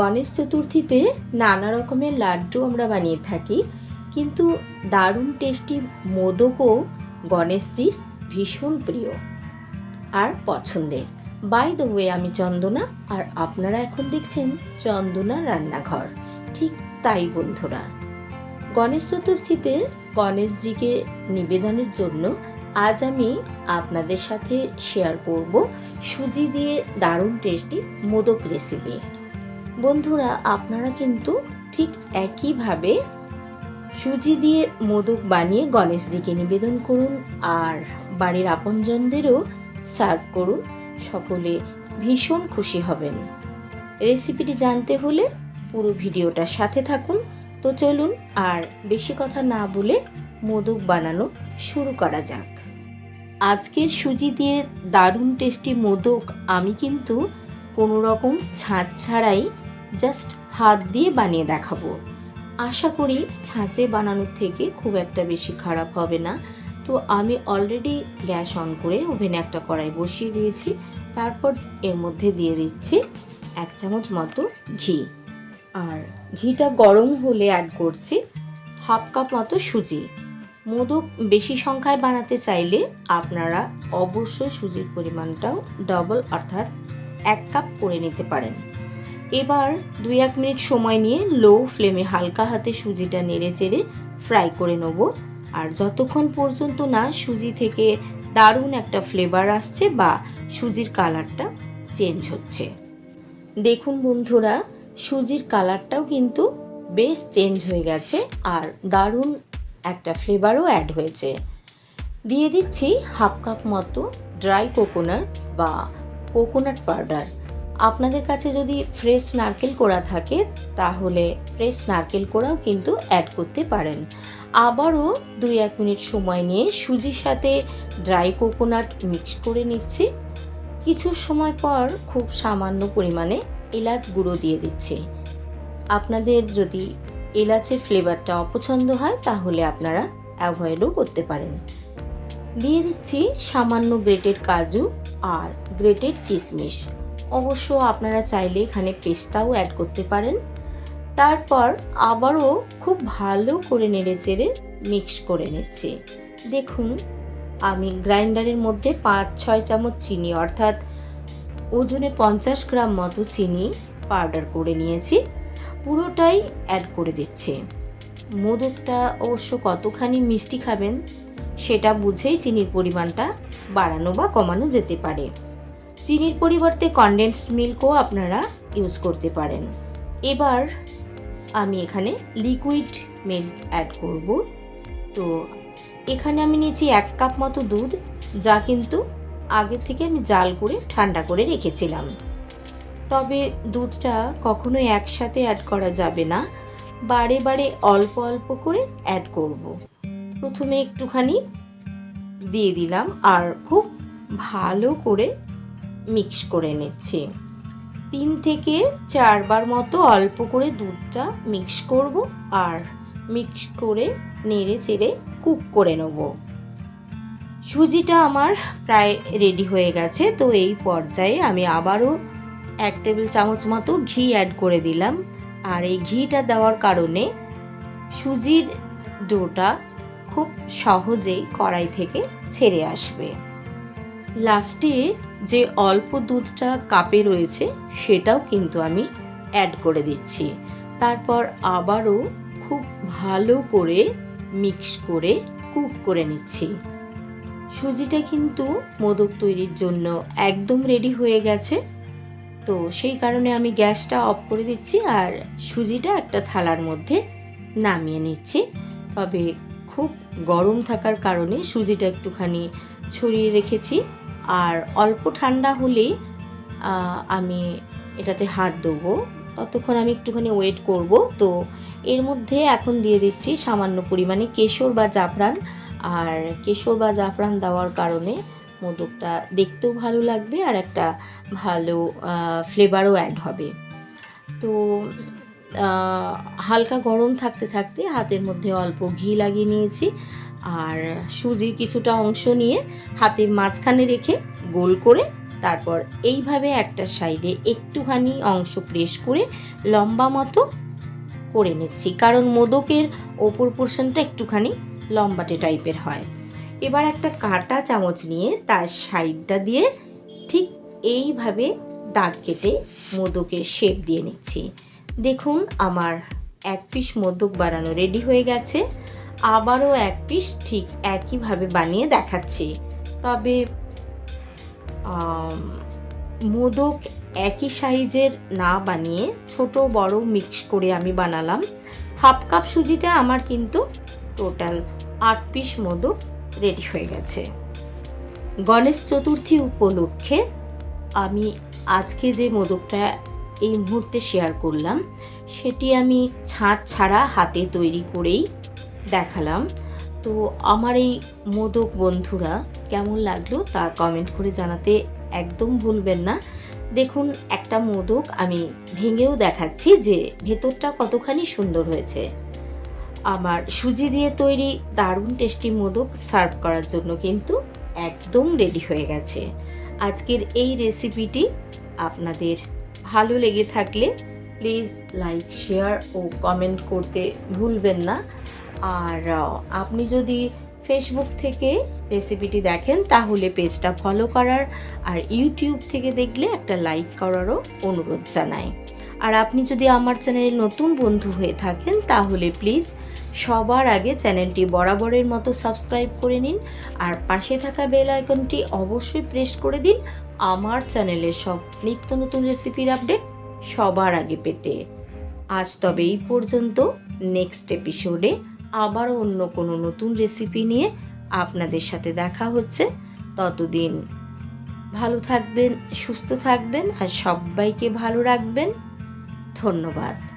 গণেশ চতুর্থীতে নানা রকমের লাড্ডু আমরা বানিয়ে থাকি, কিন্তু দারুণ টেস্টি মোদকও গণেশজির ভীষণ প্রিয় আর পছন্দের। বাই দ্য ওয়ে আমি চন্দনা, আর আপনারা এখন দেখছেন চন্দনা রান্নাঘর। ঠিক তাই, বন্ধুরা। গণেশ চতুর্থীতে গণেশজিকে নিবেদনের জন্য আজ আমি আপনাদের সাথে শেয়ার করব সুজি দিয়ে দারুণ টেস্টি মোদক রেসিপি বন্ধুরা, আপনারা কিন্তু ঠিক একইভাবে সুজি দিয়ে মোদক বানিয়ে গণেশজিকে নিবেদন করুন আর বাড়ির আপনজনদেরও সার্ভ করুন। সকলে ভীষণ খুশি হবেন। রেসিপিটি জানতে হলে পুরো ভিডিওটার সাথে থাকুন। তো চলুন, আর বেশি কথা না বলে মোদক বানানো শুরু করা যাক। আজকের সুজি দিয়ে দারুণ টেস্টি মোদক আমি কিন্তু কোনো রকম ছাঁচ ছাড়াই জাস্ট হাত দিয়ে বানিয়ে দেখাবো। আশা করি ছাঁচে বানানোর থেকে খুব একটা বেশি খারাপ হবে না। তো আমি অলরেডি গ্যাস অন করে ওভেনে একটা কড়াই বসিয়ে দিয়েছি। তারপর এর মধ্যে দিয়ে দিচ্ছি এক চামচ মতো ঘি। আর ঘিটা গরম হলে অ্যাড করছি হাফ কাপ মতো সুজি। মোদক বেশি সংখ্যায় বানাতে চাইলে আপনারা অবশ্যই সুজির পরিমাণটাও ডবল অর্থাৎ এক কাপ করে নিতে পারেন। এবার দুই এক মিনিট সময় নিয়ে লো ফ্লেমে হালকা হাতে সুজিটা নেড়ে চেড়ে ফ্রাই করে নেব। আর যতক্ষণ পর্যন্ত না সুজি থেকে দারুণ একটা ফ্লেভার আসছে বা সুজির কালারটা চেঞ্জ হচ্ছে। দেখুন বন্ধুরা, সুজির কালারটাও কিন্তু বেশ চেঞ্জ হয়ে গেছে আর দারুণ একটা ফ্লেভারও অ্যাড হয়েছে। দিয়ে দিচ্ছি হাফ কাপ মতো ড্রাই কোকোনাট বা কোকোনাট পাউডার আপনাদের কাছে যদি ফ্রেশ নারকেল কোড়া থাকে, তাহলে ফ্রেশ নারকেল কোড়াও কিন্তু অ্যাড করতে পারেন। আবারও দুই এক মিনিট সময় নিয়ে সুজির সাথে ড্রাই কোকোনাট মিক্স করে নিচ্ছি। কিছু সময় পর খুব সামান্য পরিমাণে এলাচ গুঁড়ো দিয়ে দিচ্ছি। আপনাদের যদি এলাচের ফ্লেভারটা অপছন্দ হয়, তাহলে আপনারা অ্যাভয়েডও করতে পারেন। দিয়ে দিচ্ছি সামান্য গ্রেটেড কাজু আর গ্রেটেড কিশমিশ। অবশ্য আপনারা চাইলে এখানে পেস্তাও অ্যাড করতে পারেন। তারপর আবারও খুব ভালো করে নেড়ে চেড়ে মিক্স করে নিচ্ছি। দেখুন, আমি গ্রাইন্ডারের মধ্যে পাঁচ, ছয় চামচ চিনি, অর্থাৎ ওজনে পঞ্চাশ গ্রাম মতো চিনি পাউডার করে নিয়েছি। পুরোটাই অ্যাড করে দিচ্ছি। মোদকটা অবশ্য কতখানি মিষ্টি খাবেন, সেটা বুঝেই চিনির পরিমাণটা বাড়ানো বা কমানো যেতে পারে। চিনির পরিবর্তে কনডেন্সড মিল্কও আপনারা ইউজ করতে পারেন। এবার আমি এখানে লিকুইড মিল্ক অ্যাড করব। তো এখানে আমি নিয়েছি এক কাপ মতো দুধ, যা কিন্তু আগে থেকে আমি জাল করে ঠান্ডা করে রেখেছিলাম। তবে দুধটা কখনোই একসাথে অ্যাড করা যাবে না। বারে বারে অল্প অল্প করে অ্যাড করব। প্রথমে একটুখানি দিয়ে দিলাম আর খুব ভালো করে মিক্স করে নিচ্ছি। তিন থেকে চারবার মতো অল্প করে দুধটা মিক্স করব আর মিক্স করে নেড়ে চেড়ে কুক করে নেব। সুজিটা আমার প্রায় রেডি হয়ে গেছে, তো এই পর্যায়ে আমি আবারও এক টেবিল চামচ মতো ঘি অ্যাড করে দিলাম। আর এই ঘিটা দেওয়ার কারণে সুজির ডোটা খুব সহজেই কড়াই থেকে ছেড়ে আসবে। লাস্টে যে অল্প দুধটা কাপে রয়েছে, সেটাও কিন্তু আমি অ্যাড করে দিচ্ছি। তারপর আবারও খুব ভালো করে মিক্স করে কুক করে নিচ্ছি। সুজিটা কিন্তু মোদক তৈরির জন্য একদম রেডি হয়ে গেছে। তো সেই কারণে আমি গ্যাসটা অফ করে দিচ্ছি আর সুজিটা একটা থালার মধ্যে নামিয়ে নিচ্ছি। তবে খুব গরম থাকার কারণে সুজিটা একটুখানি ছড়িয়ে রেখেছি। আর অল্প ঠান্ডা হলেই আমি এটাতে হাত দেবো ততক্ষণ আমি একটুখানি ওয়েট করব। তো এর মধ্যে এখন দিয়ে দিচ্ছি সামান্য পরিমাণে কেশর বা জাফরান। আর কেশর বা জাফরান দেওয়ার কারণে মোদকটা দেখতেও ভালো লাগবে আর একটা ভালো ফ্লেভারও অ্যাড হবে। তো হালকা গরম থাকতে থাকতে হাতের মধ্যে অল্প ঘি লাগিয়ে নিয়েছি। আর সুজির কিছুটা অংশ নিয়ে হাতের মাঝখানে রেখে গোল করে তারপর এইভাবে একটা সাইডে একটুখানি অংশ প্রেস করে লম্বা মতো করে নিচ্ছি। কারণ মোদকের ওপর পোর্শনটা একটুখানি লম্বাটে টাইপের হয়। এবার একটা কাঁটা চামচ নিয়ে তার সাইডটা দিয়ে ঠিক এইভাবে দাগ কেটে মোদকের শেপ দিয়ে নিচ্ছি। দেখুন, আমার এক পিস মোদক বানানো রেডি হয়ে গেছে। আবারও এক পিস ঠিক একইভাবে বানিয়ে দেখাচ্ছি। তবে মোদক একই সাইজের না বানিয়ে ছোট বড় মিক্স করে আমি বানালাম। হাফ কাপ সুজিতে আমার কিন্তু টোটাল আট পিস মোদক রেডি হয়ে গেছে। গণেশ চতুর্থী উপলক্ষে আমি আজকে যে মোদকটা এই মুহূর্তে শেয়ার করলাম, সেটি আমি ছাঁচ ছাড়া হাতে তৈরি করেই দেখালাম। তো আমার এই মোদক বন্ধুরা কেমন লাগল তা কমেন্ট করে জানাতে একদম ভুলবেন না। দেখুন, একটা মোদক আমি ভেঙেও দেখাচ্ছি যে ভেতরটা কতখানি সুন্দর হয়েছে। আমার সুজি দিয়ে তৈরি দারুণ টেস্টি মোদক সার্ভ করার জন্য কিন্তু একদম রেডি হয়ে গেছে। আজকের এই রেসিপিটি আপনাদের ভালো লেগে থাকলে প্লিজ লাইক শেয়ার ও কমেন্ট করতে ভুলবেন না। আর আপনি যদি ফেসবুক থেকে রেসিপিটি দেখেন, তাহলে পেজটা ফলো করার আর ইউটিউব থেকে দেখলে একটা লাইক করারও অনুরোধ জানাই। আর আপনি যদি আমার চ্যানেলে নতুন বন্ধু হয়ে থাকেন, তাহলে প্লিজ সবার আগে চ্যানেলটি বরাবরের মতো সাবস্ক্রাইব করে নিন আর পাশে থাকা বেল আইকনটি অবশ্যই প্রেস করে দিন আমার চ্যানেলে সব নিত্য নতুন রেসিপির আপডেট সবার আগে পেতে। আজ তবে এই পর্যন্ত নেক্সট এপিসোডে আবারও অন্য কোনো নতুন রেসিপি নিয়ে আপনাদের সাথে দেখা হচ্ছে। ততদিন ভালো থাকবেন, সুস্থ থাকবেন আর সবাইকে ভালো রাখবেন। ধন্যবাদ।